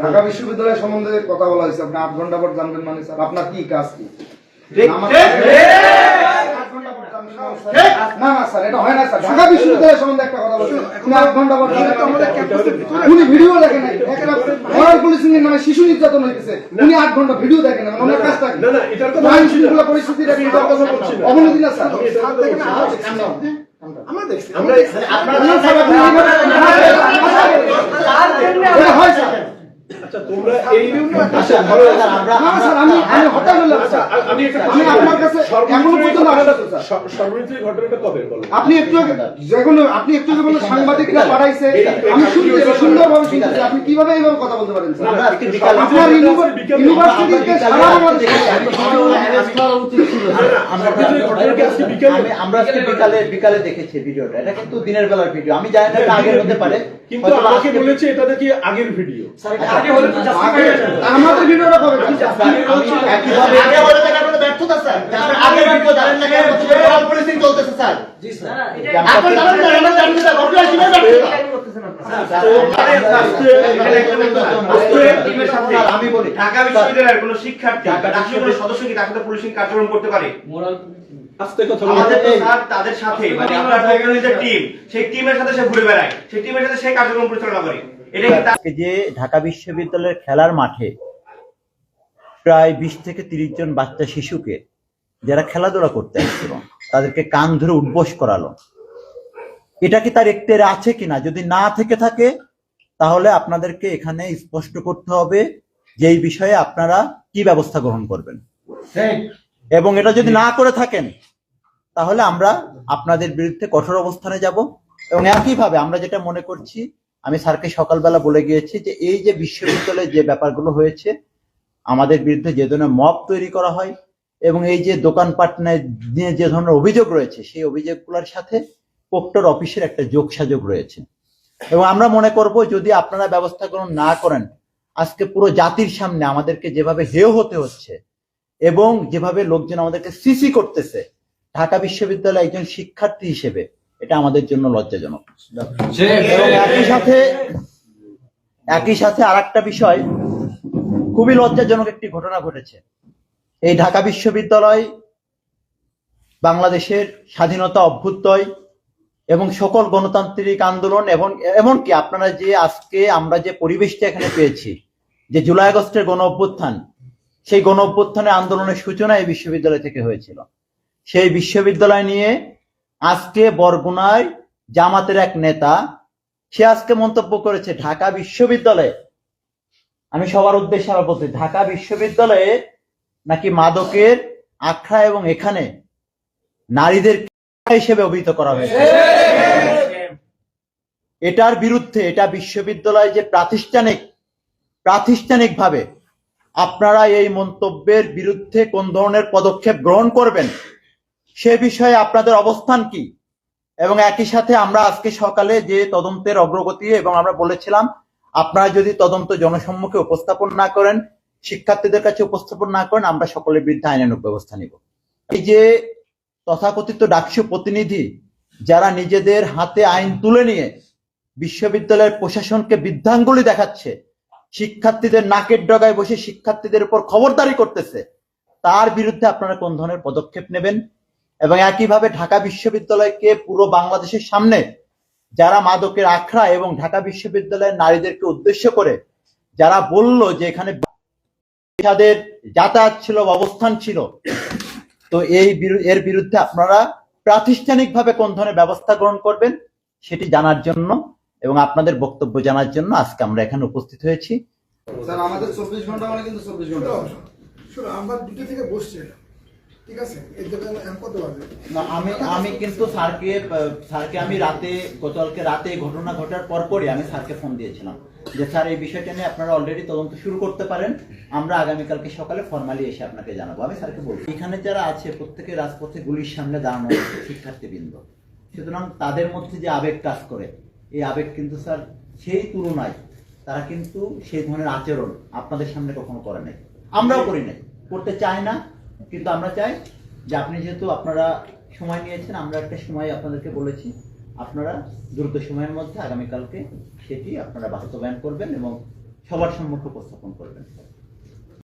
ঢাকা বিশ্ববিদ্যালয় সম্বন্ধে কথা বলা হয়েছে। আপনি আট ঘণ্টা পর জানবেন মানে স্যার আপনার কি কাজ কি? আমার- আট ঘণ্টা পর জানবেন স্যার। না না স্যার এটা হয় না স্যার। ঢাকা বিশ্ববিদ্যালয় সম্বন্ধে একটা কথা বলছেন আট ঘণ্টা পর উনি ভিডিও দেখেন মরাল পুলিশিং এর নামে শিশু নির্যাতন হইতেছে। উনি আট ঘণ্টা ভিডিও দেখেন না মানে ওনার কাজটা কি না, না, এটার কথা আইন শৃঙ্খলা পরিস্থিতির আমি এটার কথা বলছি না। অবনতি না স্যার। আমরা দেখছি। আমরা আপনারা আচ্ছা তোমরা এই আচ্ছা ধরো না স্যার আমি আমি হঠাৎ হলাম স্যার। আমি আমি আপনার কাছে এখনও পর্যন্ত আসতে স্যার। সর্বনিম্ন ঘটনাটা কবে বলো? আপনি একটু যখন আপনি একটু আগে বললেন সাংবাদিকরা পাঠাইছে আমি শুনতে সুন্দরভাবে শুনতেছি আপনি কীভাবে এইভাবে কথা বলতে পারেন স্যার? আপনার ইউনিভার- ইউনিভার্সিটিতে সারা বাংলাদেশে আমরা বিকেলে আমি আমরা আজকে বিকালে দেখেছি ভিডিওটা। এটা কিন্তু দিনের বেলার ভিডিও। আমি জানি না এটা আগের হতে পারে। কিন্তু আমাকে বলেছে এটা নাকি আগের ভিডিও। আমাদের ভিডিওটা আগে বলে দেন ব্যর্থতা স্যার আপনারা আগের ভিডিও জানেন না কেন পুলিশিং চলতেছে স্যার এখন জানেন না আমরা জানি না ঘটনা ঢাকা বিশ্ববিদ্যালয়ের কোন শিক্ষার্থী কোনো সদস্য কি তাকে পুলিশিং কার্যক্রম করতে পারে আস্তে কথা আমাদের তাদের সাথে মানে যে টিম সেই টিমের সাথে সে ঘুরে বেড়ায় সেই টিমের সাথে সেই কার্যক্রম পরিচালনা করে যে ঢাকা বিশ্ববিদ্যালয়ের খেলার মাঠে প্রায় বিশ থেকে তিরিশ জন বাচ্চা শিশুকে যারা খেলাধুলা করতে আসছিল তাদেরকে কান ধরে উঠবোস করালো। এটা কি তার একটের আছে কিনা? যদি না থেকে থাকে তাহলে আপনাদেরকে এখানে স্পষ্ট করতে হবে যে এই বিষয়ে আপনারা কি ব্যবস্থা গ্রহণ করবেন। এবং এটা যদি না করে থাকেন তাহলে আমরা আপনাদের বিরুদ্ধে কঠোর অবস্থানে যাব। এবং একইভাবে আমরা যেটা মনে করছি আমি স্যারকে সকালবেলা বলে গিয়েছি যে এই যে বিশ্ববিদ্যালয়ে যে ব্যাপারগুলো হয়েছে, আমাদের বিরুদ্ধে যে ধরনের মব তৈরি করা হয় এবং এই যে দোকানপাট নিয়ে যে ধরনের অভিযোগ রয়েছে, সেই অভিযোগগুলোর সাথে পোক্টর অফিসের একটা যোগসাযোগ রয়েছে। এবং আমরা মনে করব যদি আপনারা ব্যবস্থা গ্রহণ না করেন, আজকে পুরো জাতির সামনে আমাদেরকে যেভাবে হেয় হতে হচ্ছে এবং যেভাবে লোকজন আমাদেরকে সিসি করতেছে, ঢাকা বিশ্ববিদ্যালয়ে একজন শিক্ষার্থী হিসেবে এটা আমাদের জন্য লজ্জাজনক। এবং একই সাথে একই সাথে আর একটা বিষয় খুবই লজ্জাজনক একটি ঘটনা ঘটেছে। এই ঢাকা বিশ্ববিদ্যালয় বাংলাদেশের স্বাধীনতা অভ্যুদয় এবং সকল গণতান্ত্রিক আন্দোলন এবং এমনকি আপনারা যে আজকে আমরা যে পরিবেশটা এখানে পেয়েছি যে জুলাই আগস্টের গণ অভ্যুত্থান সেই গণ অভ্যুত্থানের আন্দোলনের সূচনা এই বিশ্ববিদ্যালয় থেকে হয়েছিল। সেই বিশ্ববিদ্যালয় নিয়ে আজকে বরগুনায় জামাতের এক নেতা, সে আজকে মন্তব্য করেছে, ঢাকা বিশ্ববিদ্যালয়ে। আমি সবার উদ্দেশ্যে আবার বলছি, ঢাকা বিশ্ববিদ্যালয়ে নাকি মাদকের আখড়া এবং এখানে নারীদের হিসেবে অভিহিত করা হয়েছে? এটার বিরুদ্ধে, এটা বিশ্ববিদ্যালয় যে প্রাতিষ্ঠানিক, প্রাতিষ্ঠানিকভাবে আপনারা এই মন্তব্যের বিরুদ্ধে কোন ধরনের পদক্ষেপ গ্রহণ করবেন সে বিষয়ে আপনাদের অবস্থান কি? এবং একই সাথে আমরা আজকে সকালে যে তদন্তের অগ্রগতি এবং আমরা বলেছিলাম, আপনারা যদি তদন্ত জনসম্মুখে উপস্থাপন না করেন, শিক্ষার্থীদের কাছে উপস্থাপন না করেন, আমরা সকলের বিরুদ্ধে আইনানুগ ব্যবস্থা নিব। এই যে তথাকথিত ডাকসু প্রতিনিধি, যারা নিজেদের হাতে আইন তুলে নিয়ে বিশ্ববিদ্যালয়ের প্রশাসনকে বৃদ্ধাঙ্গুলি দেখাচ্ছে, শিক্ষার্থীদের নাকের ডগায় বসে শিক্ষার্থীদের উপর খবরদারি করতেছে, তার বিরুদ্ধে আপনারা কোন ধরনের পদক্ষেপ নেবেন? এবং একইভাবে ঢাকা বিশ্ববিদ্যালয়কে পুরো বাংলাদেশের সামনে যারা মাদকের আখড়া এবং ঢাকা বিশ্ববিদ্যালয়ের নারীদেরকে উদ্দেশ্য করে যারা বলল যে এখানে তাদের যাতায়াত ছিল অবস্থান ছিল তো এই এর বিরুদ্ধে আপনারা প্রাতিষ্ঠানিকভাবে কোন ধরনের ব্যবস্থা গ্রহণ করবেন সেটি জানার জন্য এবং আপনাদের বক্তব্য জানার জন্য আজকে আমরা এখানে উপস্থিত হয়েছি। স্যার আমাদের চব্বিশ ঘণ্টা মানে কিন্তু চব্বিশ ঘণ্টা। শোনো আমরা দুটো থেকে বসছি। স্যারকে আমি রাতে, গতকালকে রাতে ঘটনা ঘটার আমি স্যারকে ফোন দিয়েছিলাম। যে স্যার, এই বিষয়টা নিয়ে আপনারা অলরেডি তদন্ত শুরু করতে পারেন। আমরা আগামীকালকে সকালে ফর্মালি এসে আপনাকে জানাব। আমি স্যারকে বলব এখানে যারা আছে, প্রত্যেকে রাজপথে গুলির সামনে দাঁড়ানো আছে শিক্ষার্থীবৃন্দ। সুতরাং তাদের মধ্যে যে আবেগ কাজ করে, এই আবেগ কিন্তু স্যার সেই তুলনায় তারা কিন্তু সেই ধরনের আচরণ আপনাদের সামনে কখনো করে নাই। আমরাও করি নাই, করতে চাই না। কিন্তু আমরা চাই যে আপনি যেহেতু আপনারা সময় নিয়েছেন, আমরা একটা সময় আপনাদেরকে বলেছি, আপনারা দ্রুত সময়ের মধ্যে আগামীকালকে সেটি আপনারা বাস্তবায়ন করবেন এবং সবার সম্মুখে উপস্থাপন করবেন।